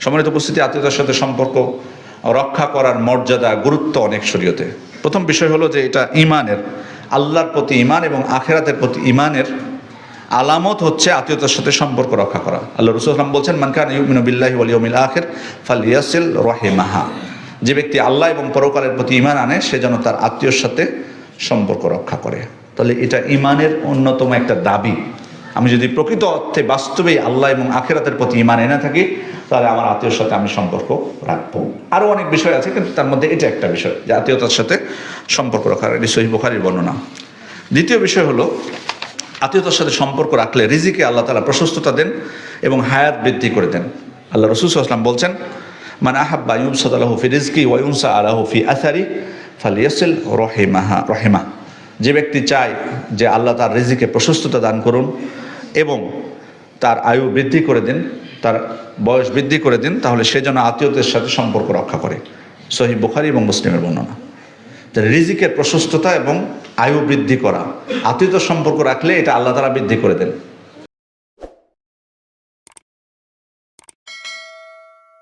সম্মানিত উপস্থিতি, আত্মীয়তার সাথে সম্পর্ক রক্ষা করার মর্যাদা, গুরুত্ব অনেক শরীয়তে। প্রথম বিষয় হলো যে এটা ইমানের, আল্লাহর প্রতি ইমান এবং আখেরাতের প্রতি ইমানের আলামত হচ্ছে আত্মীয়তার সাথে সম্পর্ক রক্ষা করা। আল্লাহ রসুলাম বলছেন মানকান ইউমিনু বিল্লাহি ওয়ালিয়মিল আখের ফাল ইয়াসিল রহিমাহা। যে ব্যক্তি আল্লাহ এবং পরকালের প্রতি ইমান আনে, সে যেন তার আত্মীয়র সাথে সম্পর্ক রক্ষা করে। তাহলে এটা ইমানের অন্যতম একটা দাবি। আমি যদি প্রকৃত অর্থে বাস্তবে আল্লাহ এবং আখেরাতের প্রতি ইমান এনে থাকি, তাহলে আমার আত্মীয়র সাথে আমি সম্পর্ক রাখব। আরও অনেক বিষয় আছে, কিন্তু তার মধ্যে এটা একটা বিষয়, যে আত্মীয়তার সাথে সম্পর্ক রাখার এটি সহি বুখারির বর্ণনা। দ্বিতীয় বিষয় হলো, আত্মীয়তার সাথে সম্পর্ক রাখলে রিজিকে আল্লাহ তালা প্রশস্ততা দেন এবং হায়াত বৃদ্ধি করে দেন। আল্লাহ রসুল আসলাম বলছেন মানে আহাব্বা ইউম সাদালাহু ফি রিজকি ওয়ুমসা আলাহু ফি আসারি ফালিয়াসিল রহেমাহা রহেমা যে ব্যক্তি চায় যে আল্লাহ তার রিজিকে প্রশস্ততা দান করুন এবং তার আয়ু বৃদ্ধি করে দিন, তার বয়স বৃদ্ধি করে দিন, তাহলে সে যেন আত্মীয়দের সাথে সম্পর্ক রক্ষা করে। সহি বুখারি এবং মুসলিমের বর্ণনা। রিজিকের প্রশস্ততা এবং আয়ু বৃদ্ধি করা আত্মীয়তার সম্পর্ক রাখলে এটা আল্লাহ তারা বৃদ্ধি করে দেন।